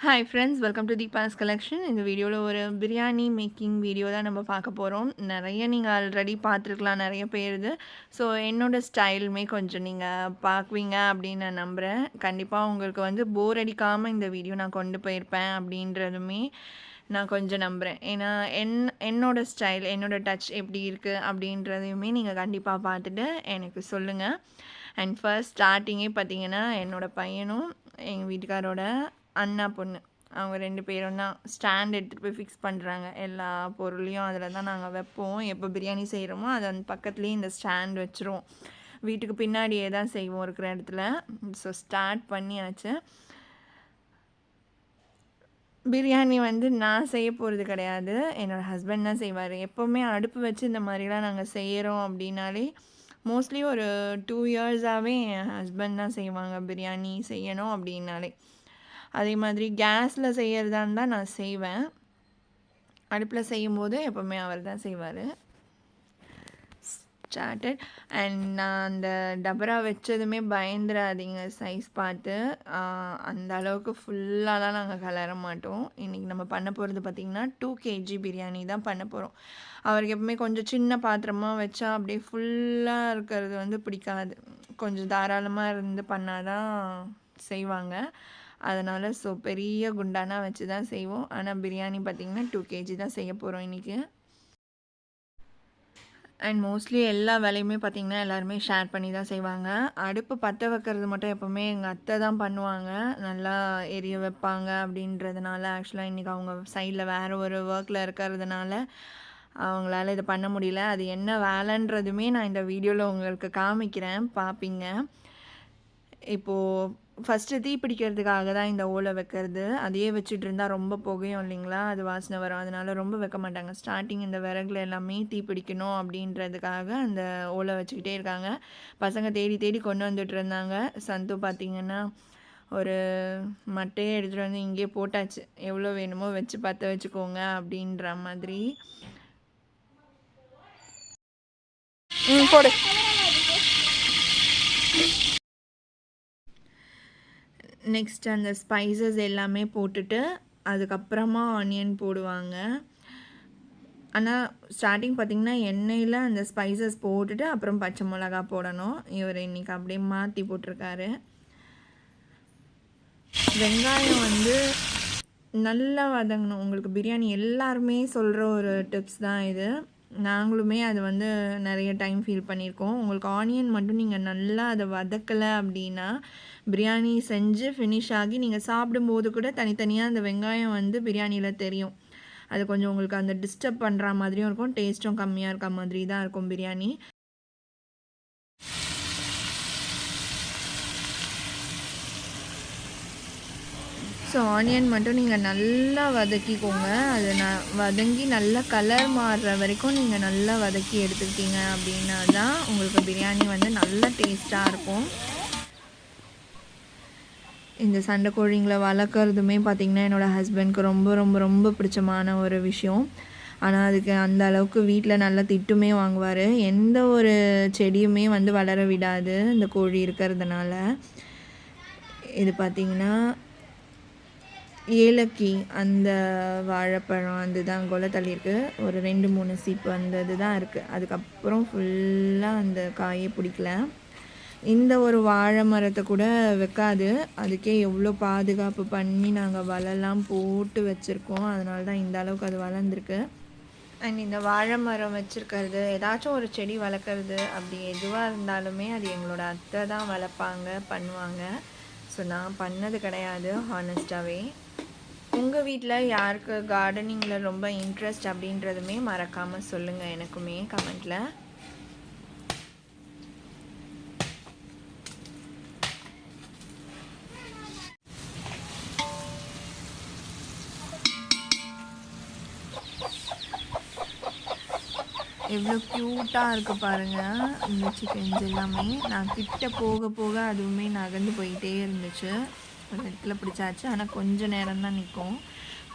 Hi friends welcome to Deepa's collection இந்த வீடியோவில் ஒரு பிரியாணி மேக்கிங் வீடியோ தான் நம்ம பார்க்க போகிறோம் நிறைய நீங்கள் ஆல்ரெடி பார்த்துருக்கலாம் நிறைய பேருது ஸோ என்னோடய ஸ்டைலுமே கொஞ்சம் நீங்கள் பார்க்குவீங்க அப்படின்னு நான் நம்புகிறேன் கண்டிப்பாக உங்களுக்கு வந்து போர் அடிக்காமல் இந்த வீடியோ நான் கொண்டு போயிருப்பேன் அப்படின்றதுமே நான் கொஞ்சம் நம்புகிறேன் ஏன்னா என் என்னோட ஸ்டைல் என்னோடய டச் எப்படி இருக்குது அப்படின்றதையுமே நீங்கள் கண்டிப்பாக பார்த்துட்டு எனக்கு சொல்லுங்கள் அண்ட் ஃபர்ஸ்ட் ஸ்டார்டிங்கே பார்த்தீங்கன்னா என்னோடய பையனும் எங்கள் வீட்டுக்காரோட அண்ணா பொண்ணு. அவங்க ரெண்டு பேரும் தான் ஸ்டாண்ட் எடுத்துகிட்டு போய் ஃபிக்ஸ் பண்ணுறாங்க எல்லா பொருளையும் அதில் தான் நாங்கள் வைப்போம். எப்போ பிரியாணி செய்கிறோமோ அது அந்த பக்கத்துலேயே இந்த ஸ்டாண்ட் வச்சுருவோம். வீட்டுக்கு பின்னாடியே தான் செய்வோம் இருக்கிற இடத்துல. ஸோ ஸ்டார்ட் பண்ணியாச்சு. பிரியாணி வந்து நான் செய்ய போகிறது கிடையாது. என்னோடய ஹஸ்பண்ட் தான் செய்வார். எப்போவுமே அடுப்பு வச்சு இந்த மாதிரிலாம் நாங்கள் செய்கிறோம் அப்படின்னாலே மோஸ்ட்லி ஒரு டூ இயர்ஸாகவே என் ஹஸ்பண்ட் தான் செய்வாங்க பிரியாணி செய்யணும் அப்படின்னாலே. அதே மாதிரி கேஸில் செய்கிறதா இருந்தால் நான் செய்வேன். அடுப்பில் செய்யும்போது எப்போவுமே அவர் தான் செய்வார். ஸ்டார்டட் அண்ட் நான் அந்த டபரா வச்சதுமே பயந்துடாதீங்க சைஸ் பார்த்து. அந்த அளவுக்கு ஃபுல்லாலாம் நாங்கள் கலர மாட்டோம். இன்றைக்கி நம்ம பண்ண போகிறது பார்த்திங்கன்னா டூ கேஜி பிரியாணி தான் பண்ண போகிறோம் அவருக்கு எப்பவுமே கொஞ்சம் சின்ன பாத்திரமாக வச்சா அப்படியே ஃபுல்லாக இருக்கிறது வந்து பிடிக்காது. கொஞ்சம் தாராளமாக இருந்து பண்ணால் தான் செய்வாங்க. அதனால் ஸோ பெரிய குண்டானாக வச்சு தான் செய்வோம். ஆனால் பிரியாணி பார்த்திங்கன்னா டூ கேஜி தான் செய்ய போகிறோம் இன்றைக்கி அண்ட் மோஸ்ட்லி எல்லா வேலையுமே பார்த்திங்கன்னா எல்லாருமே ஷேர் பண்ணி தான் செய்வாங்க. அடுப்பு பற்ற வைக்கிறது மட்டும் எப்போவுமே எங்கள் அத்தை தான் பண்ணுவாங்க. நல்லா எரிய வைப்பாங்க அப்படின்றதுனால ஆக்சுவலாக இன்றைக்கி அவங்க சைடில் வேறு ஒரு ஒர்க்கில் இருக்கிறதுனால அவங்களால இதை பண்ண முடியல. அது என்ன வேலைன்றதுமே நான் இந்த வீடியோவில் உங்களுக்கு காமிக்கிறேன். பார்ப்பீங்க இப்போது ஃபஸ்ட்டு தீ பிடிக்கிறதுக்காக தான் இந்த ஓலை வைக்கிறது. அதையே வச்சுட்டு இருந்தால் ரொம்ப புகையும் இல்லைங்களா? அது வாசனை வரும். அதனால் ரொம்ப வைக்க மாட்டாங்க. ஸ்டார்டிங் இந்த விறகுல எல்லாமே தீ பிடிக்கணும் அப்படின்றதுக்காக அந்த ஓலை வச்சுக்கிட்டே இருக்காங்க. பசங்க தேடி தேடி கொண்டு வந்துட்டு இருந்தாங்க. சந்து பார்த்திங்கன்னா ஒரு மட்டையை எடுத்துகிட்டு வந்து இங்கேயே போட்டாச்சு. எவ்வளோ வேணுமோ வச்சு பற்ற வச்சுக்கோங்க அப்படின்ற மாதிரி. ம் போடு. நெக்ஸ்ட் அந்த ஸ்பைசஸ் எல்லாமே போட்டுட்டு அதுக்கப்புறமா ஆனியன் போடுவாங்க. ஆனால் ஸ்டார்டிங் பார்த்திங்கன்னா எண்ணெயில் அந்த ஸ்பைசஸ் போட்டுட்டு அப்புறம் பச்சை மிளகா போடணும். இவர் இன்றைக்கி அப்படியே மாற்றி போட்டிருக்காரு. வெங்காயம் வந்து நல்லா வதங்கணும். உங்களுக்கு பிரியாணி எல்லாருமே சொல்கிற ஒரு டிப்ஸ் தான் இது. நாங்களுமே அது வந்து நிறைய டைம் ஃபீல் பண்ணியிருக்கோம். உங்களுக்கு ஆனியன் மட்டும் நீங்கள் நல்லா அதை வதக்கலை அப்படின்னா பிரியாணி செஞ்சு ஃபினிஷ் ஆகி நீங்கள் சாப்பிடும்போது கூட தனித்தனியாக அந்த வெங்காயம் வந்து பிரியாணியில் தெரியும். அது கொஞ்சம் உங்களுக்கு அந்த டிஸ்டர்ப் பண்ணுற மாதிரியும் இருக்கும் டேஸ்ட்டும் கம்மியாக இருக்க மாதிரி தான் இருக்கும் பிரியாணி. ஸோ ஆனியன் மட்டும் நீங்கள் நல்லா வதக்கிக்கோங்க. அது நான் வதங்கி நல்லா கலர் மாறுற வரைக்கும் நீங்கள் நல்லா வதக்கி எடுத்துக்கிட்டீங்க அப்படின்னா தான் உங்களுக்கு பிரியாணி வந்து நல்ல டேஸ்ட்டாக இருக்கும். இந்த சண்டை கோழிங்களை வளர்க்குறதுமே பார்த்திங்கன்னா என்னோடய ஹஸ்பண்ட்க்கு ரொம்ப ரொம்ப ரொம்ப பிடிச்சமான ஒரு விஷயம். ஆனால் அதுக்கு அந்த அளவுக்கு வீட்டில் நல்லா திட்டுமே வாங்குவார். எந்த ஒரு செடியுமே வந்து வளர விடாது இந்த கோழி இருக்கிறதுனால. இது பார்த்திங்கன்னா ஏலக்கி அந்த வாழைப்பழம் அந்த தான் கொலை தள்ளியிருக்கு. ஒரு ரெண்டு மூணு சீப்பு அந்த இது தான் இருக்குது அதுக்கப்புறம் ஃபுல்லாக அந்த காயே பிடிக்கல. இந்த ஒரு வாழை மரத்தை கூட வைக்காது. அதுக்கே எவ்வளோ பாதுகாப்பு பண்ணி நாங்கள் வலைலாம் போட்டு வச்சுருக்கோம். அதனால தான் இந்த அளவுக்கு அது வளர்ந்துருக்கு. அண்ட் இந்த வாழை மரம் வச்சுருக்கிறது ஏதாச்சும் ஒரு செடி வளர்க்குறது அப்படி எதுவாக இருந்தாலுமே அது எங்களோட அத்தை தான் வளர்ப்பாங்க பண்ணுவாங்க. ஸோ நான் பண்ணது கிடையாது ஹானஸ்டாகவே உங்கள் வீட்டில் யாருக்கு கார்டனிங்கில் ரொம்ப இன்ட்ரெஸ்ட் அப்படின்றதுமே மறக்காமல் சொல்லுங்கள் எனக்குமே கமெண்ட்டில் எவ்வளோ க்யூட்டாக இருக்குது பாருங்கள் இந்த சிக்கன்ஸ் எல்லாமே. நான் கிட்ட போக போக அதுவுமே நகர்ந்து போயிட்டே இருந்துச்சு. ஒரு இடத்துல பிடிச்சாச்சு. ஆனால் கொஞ்சம் நேரம் தான் நிற்கும்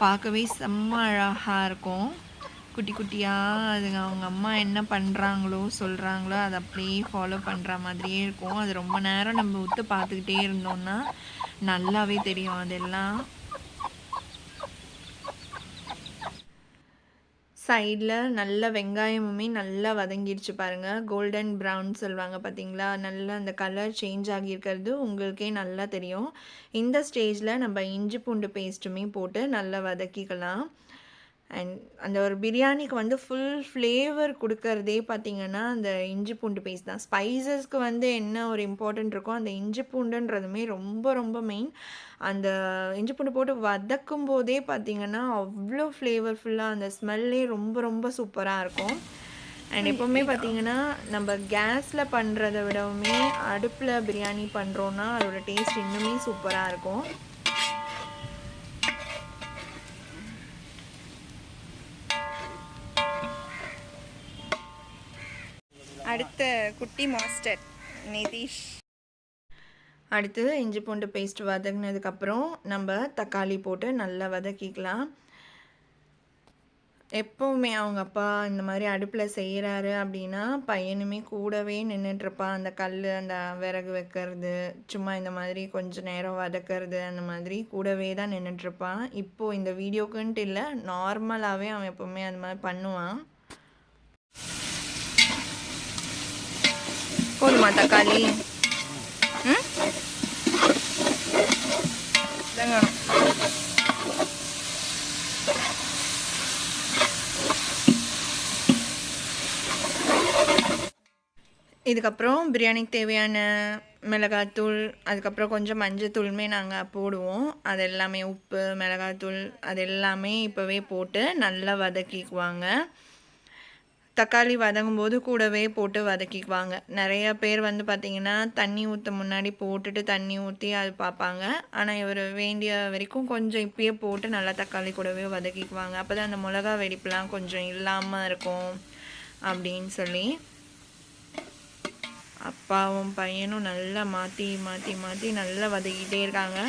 பார்க்கவே செம்ம அழகாக இருக்கும். குட்டி குட்டியாக அதுங்க அவங்க அம்மா என்ன பண்ணுறாங்களோ சொல்கிறாங்களோ அதை அப்படியே ஃபாலோ பண்ணுற மாதிரியே இருக்கும். அது ரொம்ப நேரம் நம்ம விட்டு பார்த்துக்கிட்டே இருந்தோம்னா நல்லாவே தெரியும். அதெல்லாம் சைடில் நல்ல வெங்காயமுமே நல்லா வதங்கிடுச்சு பாருங்கள் கோல்டன் ப்ரௌன் சொல்லுவாங்க பார்த்தீங்களா நல்லா அந்த கலர் சேஞ்ச் ஆகியிருக்கிறது உங்களுக்கே நல்லா தெரியும். இந்த ஸ்டேஜில் நம்ம இஞ்சி பூண்டு பேஸ்ட்டுமே போட்டு நல்லா வதக்கிக்கலாம். அண்ட் அந்த ஒரு பிரியாணிக்கு வந்து ஃபுல் ஃப்ளேவர் கொடுக்கறதே பார்த்திங்கன்னா அந்த இஞ்சி பூண்டு பேஸ்ட் தான். ஸ்பைசஸ்க்கு வந்து என்ன ஒரு இம்பார்ட்டன்ட் இருக்கோ அந்த இஞ்சி பூண்டுன்றதுமே ரொம்ப ரொம்ப மெயின் அந்த இஞ்சி பூண்டு போட்டு வதக்கும் போதே பார்த்திங்கன்னா அவ்வளோ ஃப்ளேவர்ஃபுல்லாக அந்த ஸ்மெல்லே ரொம்ப ரொம்ப சூப்பராக இருக்கும். அண்ட் எப்போவுமே பார்த்திங்கன்னா நம்ம கேஸில் பண்ணுறத விடவுமே அடுப்பில் பிரியாணி பண்ணுறோன்னா அதோட டேஸ்ட் இன்னுமே சூப்பராக இருக்கும். அடுத்த குட்டி மாஸ்டர் நிதிஷ். அடுத்து இஞ்சி பூண்டு பேஸ்ட் வதங்கினதுக்கப்புறம் நம்ம தக்காளி போட்டு நல்லா வதக்கிக்கலாம். எப்போவுமே அவங்க அப்பா இந்த மாதிரி அடுப்பில் செய்கிறாரு அப்படின்னா பையனுமே கூடவே நின்றுட்டுருப்பான் அந்த கல் அந்த விறகு வைக்கிறது சும்மா இந்த மாதிரி கொஞ்சம் நேரம் வதக்கிறது அந்த மாதிரி கூடவே தான் நின்றுட்டுருப்பான் இப்போது இந்த வீடியோக்குன்ட்டு இல்லை நார்மலாகவே அவன் எப்போவுமே அந்த மாதிரி பண்ணுவான். போதுமா தக்காளி ம் இதுக்கப்புறம் பிரியாணிக்கு தேவையான மிளகாத்தூள் அதுக்கப்புறம் கொஞ்சம் மஞ்சத்தூளுமே நாங்கள் போடுவோம். அது எல்லாமே உப்பு மிளகாத்தூள் அது எல்லாமே இப்போவே போட்டு நல்லா வதக்கிக்குவாங்க. தக்காளி வதங்கும் போது கூடவே போட்டு வதக்கிக்குவாங்க. நிறைய பேர் வந்து பார்த்திங்கன்னா தண்ணி ஊற்ற முன்னாடி போட்டுட்டு தண்ணி ஊற்றி அது பார்ப்பாங்க. ஆனால் இவர் வேண்டிய வரைக்கும் கொஞ்சம் இப்பயே போட்டு நல்லா தக்காளி கூடவே வதக்கிக்குவாங்க. அப்போ தான் அந்த மிளகா வெடிப்புலாம் கொஞ்சம் இல்லாமல் இருக்கும் அப்படின்னு சொல்லி அப்பாவும் பையனும் நல்லா மாற்றி மாற்றி மாற்றி நல்லா வதக்கிட்டே இருக்காங்க.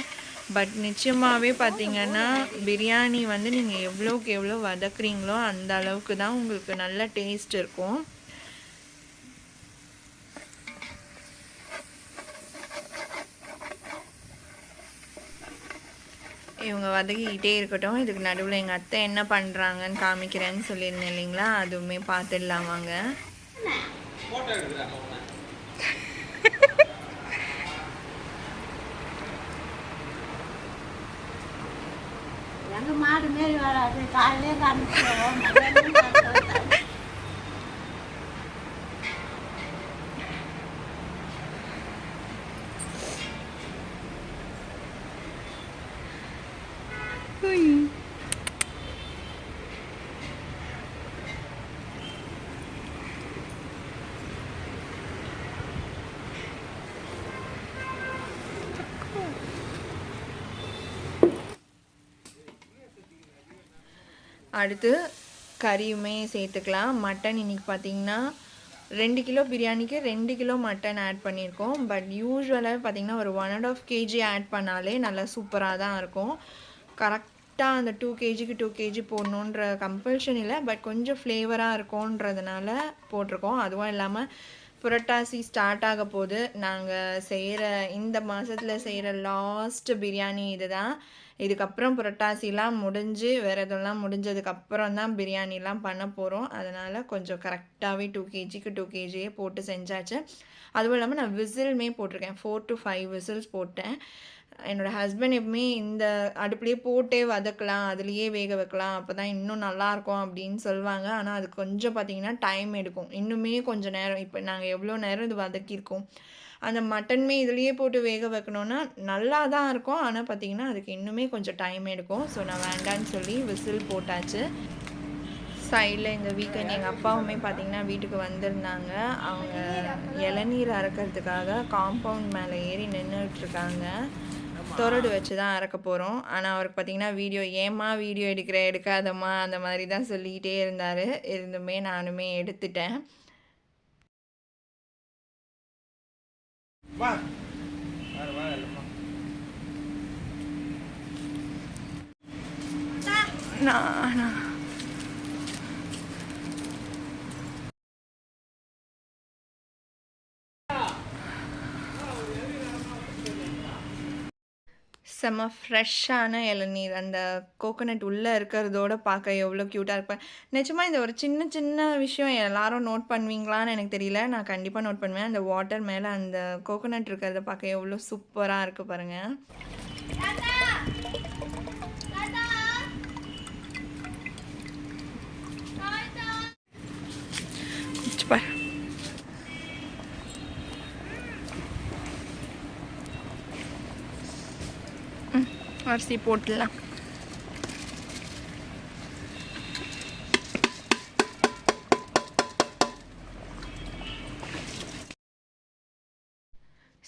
பட் நிச்சயமாகவே பார்த்தீங்கன்னா பிரியாணி வந்து நீங்கள் எவ்வளோக்கு எவ்வளோ வதக்குறீங்களோ அந்த அளவுக்கு தான் உங்களுக்கு நல்ல டேஸ்ட் இருக்கும். இவங்க வதக்கிக்கிட்டே இருக்கட்டும். இதுக்கு நடுவில் எங்கள் அத்தை என்ன பண்ணுறாங்கன்னு காமிக்கிறேன்னு சொல்லியிருந்தேன் இல்லைங்களா? அதுவுமே பார்த்துடலாம் வாங்க. எங்க மாடு மாரி வராது காலையிலே காமிச்சிடுவோம். அடுத்து கறியுமே சேர்த்துக்கலாம். மட்டன் இன்னைக்கு பார்த்தீங்கன்னா ரெண்டு கிலோ பிரியாணிக்கு ரெண்டு கிலோ மட்டன் ஆட் பண்ணியிருக்கோம். பட் யூஸ்வலாக பார்த்தீங்கன்னா ஒரு one and half KG add பண்ணாலே நல்லா சூப்பராக தான் இருக்கும். கரெக்டாக அந்த டூ கேஜிக்கு டூ கேஜி போடணுன்ற கம்பல்ஷன் இல்லை. பட் கொஞ்சம் ஃப்ளேவராக இருக்கும்ன்றதுனால போட்டிருக்கோம். அதுவும் இல்லாமல் புரட்டாசி ஸ்டார்ட் ஆக போது நாங்கள் செய்கிற இந்த மாதத்தில் செய்கிற லாஸ்ட் பிரியாணி இதுதான். இதுக்கப்புறம் புரட்டாசிலாம் முடிஞ்சு விரதம்லாம் முடிஞ்சதுக்கப்புறம் தான் பிரியாணிலாம் பண்ண போகிறோம் அதனால் கொஞ்சம் கரெக்டாகவே டூ கேஜிக்கு டூ கேஜியே போட்டு செஞ்சாச்சு. அதுவும் இல்லாமல் நான் விசிலுமே போட்டிருக்கேன். ஃபோர் டு ஃபைவ் விசில்ஸ் போட்டேன். என்னோடய ஹஸ்பண்ட் எப்பவுமே இந்த அடுப்புலேயே போட்டே வதக்கலாம் அதுலேயே வேக வைக்கலாம் அப்போ தான் இன்னும் நல்லாயிருக்கும் அப்படின்னு சொல்லுவாங்க. ஆனால் அது கொஞ்சம் பார்த்தீங்கன்னா டைம் எடுக்கும். இன்னுமே கொஞ்சம் நேரம். இப்போ நாங்கள் எவ்வளோ நேரம் இது வதக்கியிருக்கோம்? அந்த மட்டனுமே இதுலேயே போட்டு வேக வைக்கணுன்னா நல்லா தான் இருக்கும். ஆனால் பார்த்தீங்கன்னா அதுக்கு இன்னுமே கொஞ்சம் டைம் எடுக்கும். ஸோ நான் வேண்டான்னு சொல்லி விசில் போட்டாச்சு. சைடில் எங்கள் வீக்கெண்ட் எங்கள் அப்பாவுமே பார்த்தீங்கன்னா வீட்டுக்கு வந்திருந்தாங்க. அவங்க இளநீர் அறக்கிறதுக்காக காம்பவுண்ட் மேலே ஏறி நின்றுட்டுருக்காங்க தொரடு வச்சு தான் அறக்க போகிறோம் ஆனால் அவருக்கு பார்த்திங்கன்னா வீடியோ ஏம்மா வீடியோ எடுக்கிற எடுக்காதம்மா அந்த மாதிரி தான் சொல்லிக்கிட்டே இருந்தார். இருந்துமே நானுமே எடுத்துட்டேன். வா. வா வா இல்லம்மா நான் செம்ம ஃப்ரெஷ்ஷான இளநீர். அந்த கோகோனட் உள்ளே இருக்கிறதோட பார்க்க எவ்வளோ க்யூட்டாக இருப்பேன். நிஜமாக இந்த ஒரு சின்ன சின்ன விஷயம் எல்லாரும் நோட் பண்ணுவீங்களான்னு எனக்கு தெரியல. நான் கண்டிப்பாக நோட் பண்ணுவேன். அந்த வாட்டர் மேலே அந்த கோகோனட் இருக்கிறத பார்க்க எவ்வளோ சூப்பராக இருக்குது பாருங்கள் அரிசி போட்டுடலாம்.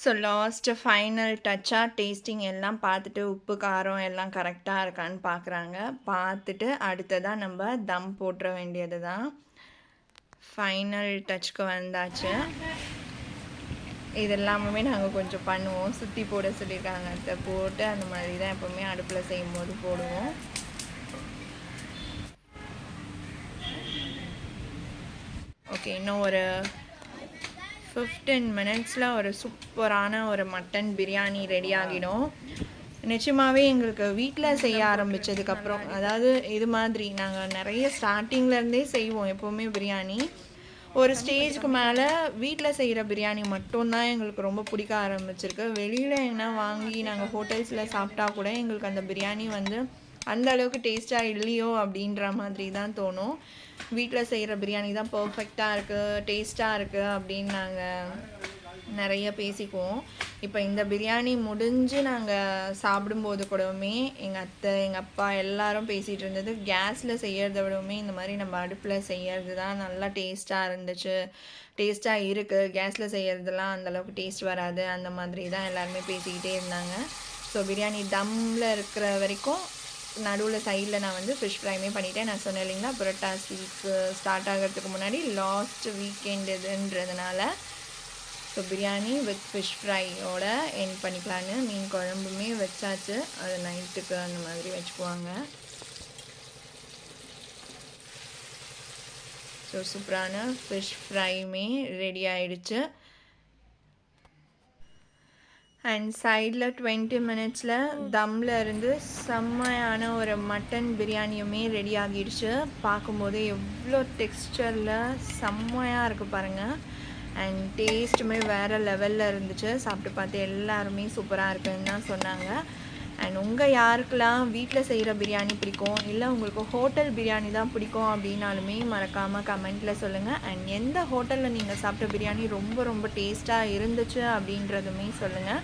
ஸோ லாஸ்ட்டு ஃபைனல் டச்சாக டேஸ்டிங் எல்லாம் பார்த்துட்டு உப்பு காரம் எல்லாம் கரெக்டாக இருக்கான்னு பார்க்குறாங்க. பார்த்துட்டு அடுத்ததாக நம்ம தம் போட்டுற வேண்டியது தான் ஃபைனல் டச்சுக்கு வந்தாச்சு. இது எல்லாமே நாங்கள் கொஞ்சம் பண்ணுவோம். சுற்றி போட சொல்லியிருக்காங்க. அதை போட்டு அந்த மாதிரி தான் எப்போவுமே அடுப்பில் செய்யும்போது போடுவோம். ஓகே இன்னும் ஒரு ஃபிஃப்டீன் மினிட்ஸில் ஒரு சூப்பரான ஒரு மட்டன் பிரியாணி ரெடி ஆகிடும். நிச்சயமாகவே எங்களுக்கு வீட்டில் செய்ய ஆரம்பித்ததுக்கப்புறம் அதாவது இது மாதிரி நாங்கள் நிறைய ஸ்டார்டிங்லேருந்தே செய்வோம் எப்போவுமே பிரியாணி. ஒரு ஸ்டேஜ்க்கு மேலே வீட்டில் செய்கிற பிரியாணி மட்டும்தான் எங்களுக்கு ரொம்ப பிடிக்க ஆரம்பிச்சிருக்கு. வெளியில் எங்கன்னா வாங்கி நாங்கள் ஹோட்டல்ஸில் சாப்பிட்டா கூட எங்களுக்கு அந்த பிரியாணி வந்து அந்த அளவுக்கு டேஸ்ட்டாக இல்லையோ அப்படின்ற மாதிரி தான் தோணும். வீட்டில் செய்கிற பிரியாணி தான் பர்ஃபெக்டாக இருக்குது டேஸ்ட்டாக இருக்குது அப்படின்னு நாங்கள் நிறைய பேசிக்குவோம். இப்போ இந்த பிரியாணி முடிஞ்சு நாங்கள் சாப்பிடும்போது கூடவுமே எங்கள் அத்தை எங்கள் அப்பா எல்லாரும் பேசிகிட்டு இருந்தது கேஸில் செய்கிறத விடவுமே இந்த மாதிரி நம்ம அடுப்பில் செய்கிறது தான் நல்லா டேஸ்ட்டாக இருந்துச்சு. டேஸ்ட்டாக இருக்குது கேஸில் செய்கிறதுலாம் அந்தளவுக்கு டேஸ்ட் வராது. அந்த மாதிரி தான் எல்லாருமே பேசிக்கிட்டே இருந்தாங்க. ஸோ பிரியாணி தம்மில் இருக்கிற வரைக்கும் நடுவில் சைடில் நான் வந்து ஃபிஷ் ஃப்ரைமே பண்ணிட்டேன். நான் சொன்னேன் இல்லைங்களா? புரட்டாசி ஸ்டார்ட் ஆகிறதுக்கு முன்னாடி லாஸ்ட் வீக்கெண்ட் இதுன்றதுனால ஸோ பிரியாணி வித் ஃபிஷ் ஃப்ரையோட என் பண்ணிக்கலான்னு மீன் குழம்புமே வச்சாச்சு. அது நைட்டுக்கு அந்த மாதிரி வச்சுக்குவாங்க. ஸோ சூப்பரான ஃபிஷ் ஃப்ரையுமே ரெடி ஆயிடுச்சு. அண்ட் சைடில் டுவெண்ட்டி மினிட்ஸில் தம்மில் இருந்து செம்மையான ஒரு மட்டன் பிரியாணியுமே ரெடி ஆகிடுச்சு. பார்க்கும்போது எவ்வளோ டெக்ஸ்டரில் செம்மையாக இருக்குது பாருங்கள் அண்ட் டேஸ்ட்டுமே வேறு லெவலில் இருந்துச்சு. சாப்பிட்டு பார்த்து எல்லாருமே சூப்பராக இருக்குன்னு தான் சொன்னாங்க. அண்ட் உங்கள் யாருக்கெல்லாம் வீட்டில் செய்கிற பிரியாணி பிடிக்கும்? இல்லை உங்களுக்கு ஹோட்டல் பிரியாணி தான் பிடிக்கும் அப்படின்னாலுமே மறக்காமல் கமெண்ட்டில் சொல்லுங்கள் அண்ட் எந்த ஹோட்டலில் நீங்கள் சாப்பிட்ட பிரியாணி ரொம்ப ரொம்ப டேஸ்ட்டாக இருந்துச்சு அப்படின்றதுமே சொல்லுங்கள்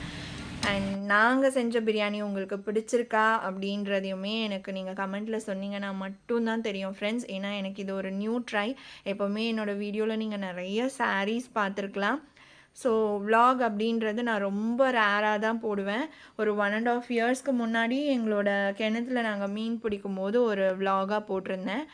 அண்ட் நாங்கள் செஞ்ச பிரியாணி உங்களுக்கு பிடிச்சிருக்கா அப்படின்றதையுமே எனக்கு நீங்கள் கமெண்ட்டில் சொன்னீங்கன்னா மட்டும்தான் தெரியும் ஃப்ரெண்ட்ஸ் ஏன்னா எனக்கு இது ஒரு நியூ ட்ரை எப்போவுமே என்னோடய வீடியோவில் நீங்கள் நிறைய சாரீஸ் பார்த்துருக்கலாம். ஸோ விலாக் அப்படின்றது நான் ரொம்ப ரேராக தான் போடுவேன். ஒரு ஒன் அண்ட் ஆஃப் இயர்ஸ்க்கு முன்னாடி எங்களோட கிணத்துல நாங்கள் மீன் பிடிக்கும் போது ஒரு விலாகாக போட்டிருந்தேன்.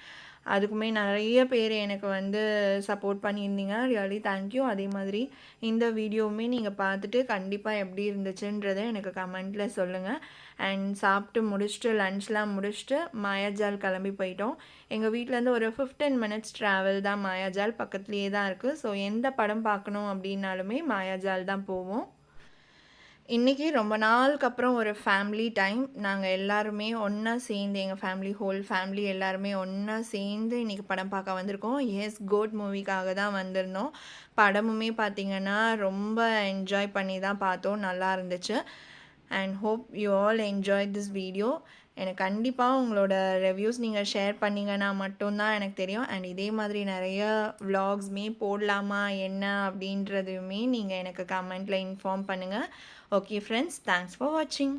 அதுக்குமே நிறைய பேர் எனக்கு வந்து சப்போர்ட் பண்ணியிருந்தீங்க. ரியலி தேங்க்யூ அதே மாதிரி இந்த வீடியோவுமே நீங்கள் பார்த்துட்டு கண்டிப்பாக எப்படி இருந்துச்சுன்றதை எனக்கு கமெண்ட்டில் சொல்லுங்கள் அண்ட் சாப்பிட்டு முடிச்சுட்டு லன்ச்லாம் முடிச்சுட்டு மாயாஜால் கிளம்பி போயிட்டோம். எங்கள் வீட்டிலேருந்து ஒரு ஃபிஃப்டீன் மினிட்ஸ் ட்ராவல் தான் மாயாஜால் பக்கத்துலேயே தான் இருக்குது ஸோ எந்த படம் பார்க்கணும் அப்படின்னாலுமே மாயாஜால் தான் போவோம். இன்றைக்கி ரொம்ப நாளுக்கு அப்புறம் ஒரு ஃபேமிலி டைம் நாங்கள் எல்லாருமே ஒன்றா சேர்ந்து எங்கள் ஃபேமிலி ஹோல் ஃபேமிலி எல்லாருமே ஒன்றா சேர்ந்து இன்றைக்கி படம் பார்க்க வந்திருக்கோம். எஸ் கோட் மூவிக்காக தான் வந்திருந்தோம். படமுமே பார்த்திங்கன்னா ரொம்ப என்ஜாய் பண்ணி தான் பார்த்தோம். நல்லா இருந்துச்சு. And hope you all enjoy this video எனக்கு கண்டிப்பாக உங்களோட ரிவ்யூஸ் நீங்கள் ஷேர் பண்ணிங்கன்னா மட்டும்தான் எனக்கு தெரியும். அண்ட் இதே மாதிரி நிறைய vlogsமே போடலாமா என்ன அப்படின்றதையுமே நீங்கள் எனக்கு கமெண்ட்டில் இன்ஃபார்ம் பண்ணுங்கள் ஓகே ஃப்ரெண்ட்ஸ் தேங்க்ஸ் ஃபார் வாட்சிங்